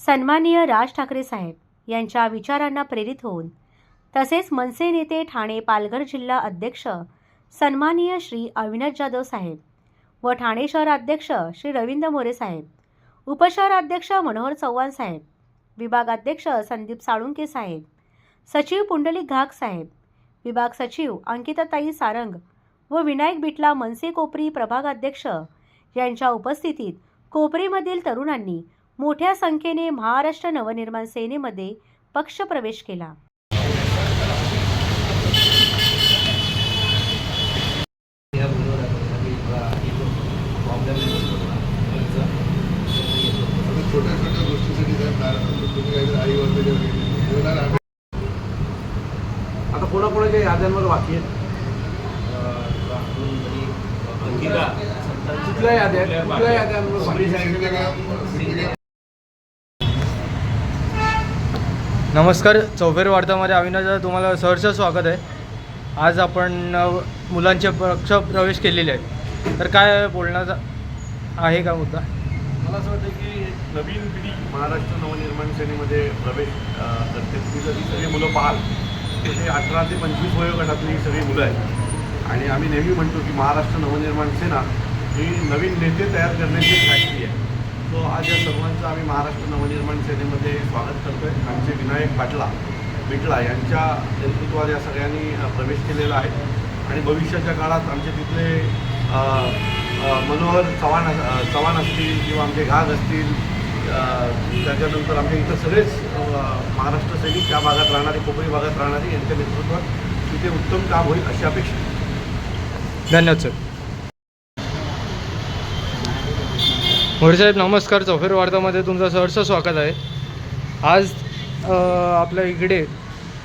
सन्माननीय राज ठाकरे साहेब यांच्या विचारांना प्रेरित होऊन तसेच मनसे नेते ठाणे पालघर जिल्हा अध्यक्ष सन्माननीय श्री अविनाश जाधव साहेब व ठाणे शहर अध्यक्ष श्री रवींद्र मोरे साहेब उपशहर अध्यक्ष मनोहर चव्हाण साहेब विभागाध्यक्ष संदीप साळुंके साहेब सचिव पुंडलिक घाक साहेब विभाग सचिव अंकिताताई सारंग व विनायक बिटला मनसे कोपरी प्रभागाध्यक्ष यांच्या उपस्थितीत कोपरीमधील तरुणांनी मोठ्या संख्येने महाराष्ट्र नवनिर्माण सेनेमध्ये पक्षप्रवेश केला. आता कोणाकोणाच्या याद्यांवर बाकी आहेत? कुठल्या याद्या? कुठल्या याद्यांवर बाकी नमस्कार चौफेर वार्तामध्ये अविनाश तुम्हाला सहर्ष स्वागत आहे. आज आपण मुलांचे पक्ष प्रवेश केलेले आहेत. तर काय बोलण्याचा आहे का मुद्दा? मला असं वाटतं की नवीन पिढी महाराष्ट्र नवनिर्माण सेनेमध्ये प्रवेश करते. तुम्ही जर सगळी मुलं पाहाल तर ते अठरा ते पंचवीस वयोगटातली सगळी मुलं आहेत. आणि आम्ही नेहमी म्हणतो की महाराष्ट्र नवनिर्माण सेना ही नवीन नेते तयार करण्याची फॅक्टरी आहे. सो आज या सर्वांचं आम्ही महाराष्ट्र नवनिर्माण सेनेमध्ये स्वागत करतो आहे आमचे विनायक पाटला बिटला यांच्या नेतृत्वात या सगळ्यांनी प्रवेश केलेला आहे. आणि भविष्याच्या काळात आमचे तिथले मनोहर चव्हाण अस- चव्हाण असतील किंवा आमचे घाग असतील त्याच्यानंतर आमच्या इथं सगळेच महाराष्ट्र सैनिक त्या भागात राहणारे कोकणी भागात राहणारे यांच्या नेतृत्वात तिथे उत्तम काम होईल अशी अपेक्षा धन्यवाद सर. साहेब नमस्कार. चौफेर वार्तामध्ये तुमचं सहर्ष स्वागत आहे. आज आपल्या इकडे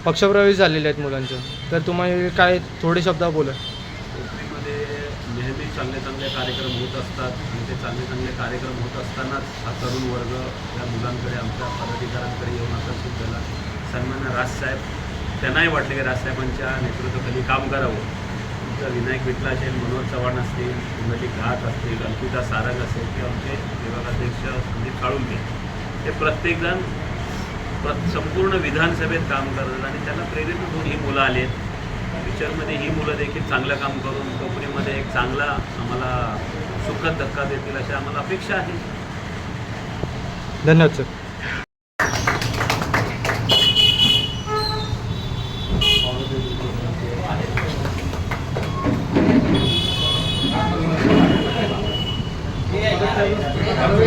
पक्षप्रवेश झालेले आहेत मुलांचं. तर तुम्हाला काय थोडे शब्द बोला. कोकणीमध्ये नेहमी चांगले चांगले कार्यक्रम होत असतात आणि ते चांगले चांगले कार्यक्रम होत असतानाच हा तरुण वर्ग या मुलांकडे आमच्या पदाधिकाऱ्यांकडे येऊन आकर्षित झाला. सन्मान्य राजसाहेब त्यांनाही वाटले की राजसाहेबांच्या नेतृत्वाखाली काम करावं. विनायक विठला असेल मनोहर चव्हाण असतील कुंडलिक घाट असतील अंकिता सारंग असेल किंवा आमचे विभागाध्यक्ष संदीप काळुंबे हे प्रत्येकजण प्र संपूर्ण विधानसभेत काम करतात आणि त्यांना प्रेरित होऊन ही मुलं आली आहेत. फ्युचरमध्ये ही मुलं देखील चांगलं काम करून कोकणीमध्ये एक चांगला आम्हाला सुखद धक्का देतील अशी आम्हाला अपेक्षा आहे. धन्यवाद सर అరవై